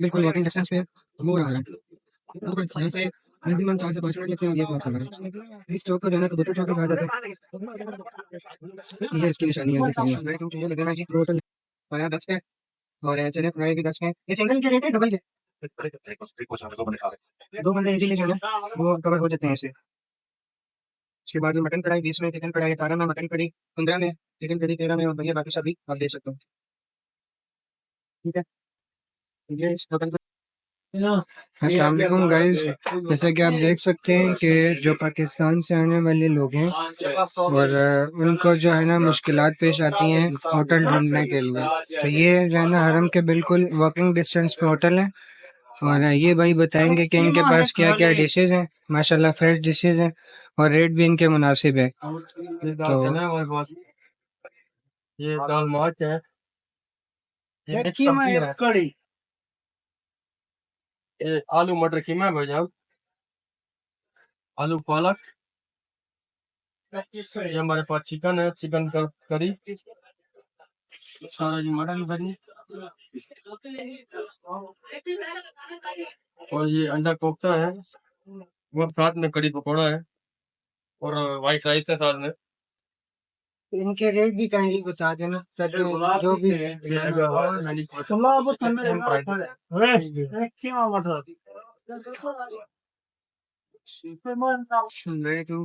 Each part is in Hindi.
बिल्कुल वॉकिंग डिस्टेंस पे है वो रहा है। बिल्कुल यहाँ से मैक्सिमम चार से पाँच मिनट लगते हैं और ये वॉक कर रहा है। इस चौक को जो है ना कबूतर चौक कहा जाता है। ये इसकी निशानी है देखिए लगना चाहिए टोटल आया दस है और एच एन एफ़ फ्राई भी दस है। ये सिंगल के रेट है डबल के दो बंदे इजीली जो है वो कवर हो जाते हैं इससे उसके बाद में मटन कढ़ाई बीस में चिकन कढ़ाई अठारह में मटन कढ़ी पंद्रह में चिकन कढ़ी तेरह में और भैया बाकी सभी आप देख सकते हो। ठीक है? असलम गाइस जैसा कि आप देख सकते हैं कि जो पाकिस्तान से आने वाले लोग हैं और उनको जो है ना मुश्किलात पेश आती हैं होटल ढूँढने के लिए। तो ये जो है ना हरम के बिल्कुल वॉकिंग डिस्टेंस पे होटल है और ये भाई बताएँगे कि इनके पास क्या क्या डिशेज हैं। माशाल्लाह फ्रेश डिशेज हैं और रेट भी इनके मुनासिब है। तो ये दाल मार्च है। आलू मटर कीमा भाईजान आलू पालक। ये हमारे पास चिकन है चिकन कर, सारा जी मटन करी। और ये अंडा कोफ्ता है। वो साथ में कड़ी पकौड़ा है। और वाइट राइस है साथ में। इनके रेट भी काइंडली बता देना ताकि जो भी है रेट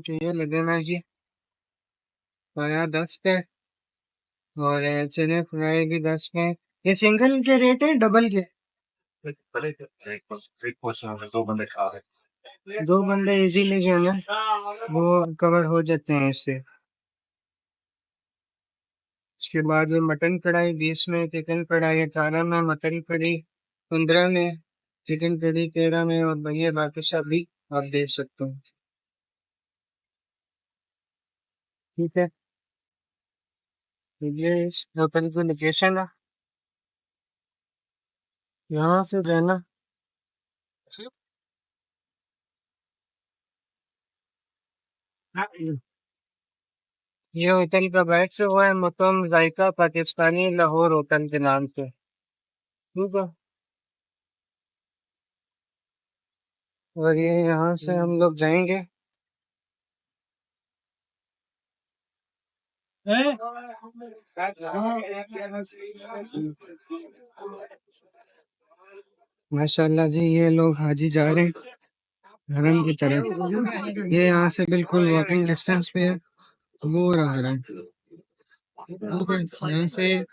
चाहिए? लगना जी। दस का और चने फ्राई भी दस का ये सिंगल के रेट है डबल के? दो बंदे खा रहे दो बंदे इजीली जो है वो कवर हो जाते हैं इससे। उसके बाद मटन कढ़ाई, बीस में चिकन कढ़ाई, अठारह में मटन कढ़ी, पंद्रह में चिकन कढ़ी, तेरह में और भैया बाकी सब भी आप देख सकते हो। ठीक है। तो ये इस होटल की लोकेशन है। यहाँ से रहना ये होटल का से हुआ है मतम जायका पाकिस्तानी लाहौर होटल के नाम से। ठीक है। और ये यहाँ से हम लोग जाएँगे। माशाल्लाह जी ये लोग हाजी जा रहे हैं। हरम की तरफ़। ये यहाँ से बिल्कुल वॉकिंग डिस्टेंस पे है। वो रहा है। तो यहाँ से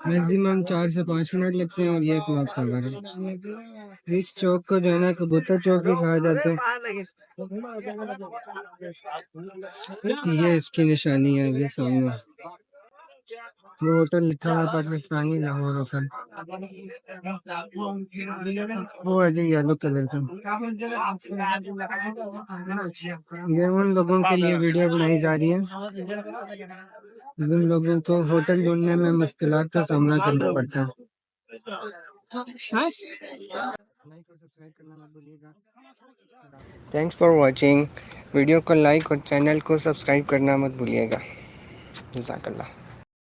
मैक्सिमम चार से पाँच मिनट लगते हैं और ये क्लॉक कर रहा है। इस चौक को जो है ना कबूतर चौक भी कहा जाता है। ये इसकी निशानी है ये सामने। होटल लिखा हुआ पाकिस्तानी लाहौर होटल। वो है जी येलो कलर का। ये उन लोगों के लिए वीडियो बनाई जा रही है। जिन लोगों को होटल ढूँढने में मुश्किल का सामना करना पड़ता है। थैंक्स फॉर वॉचिंग वीडियो को लाइक और चैनल को सब्सक्राइब करना मत भूलिएगा। जजाकल्ला।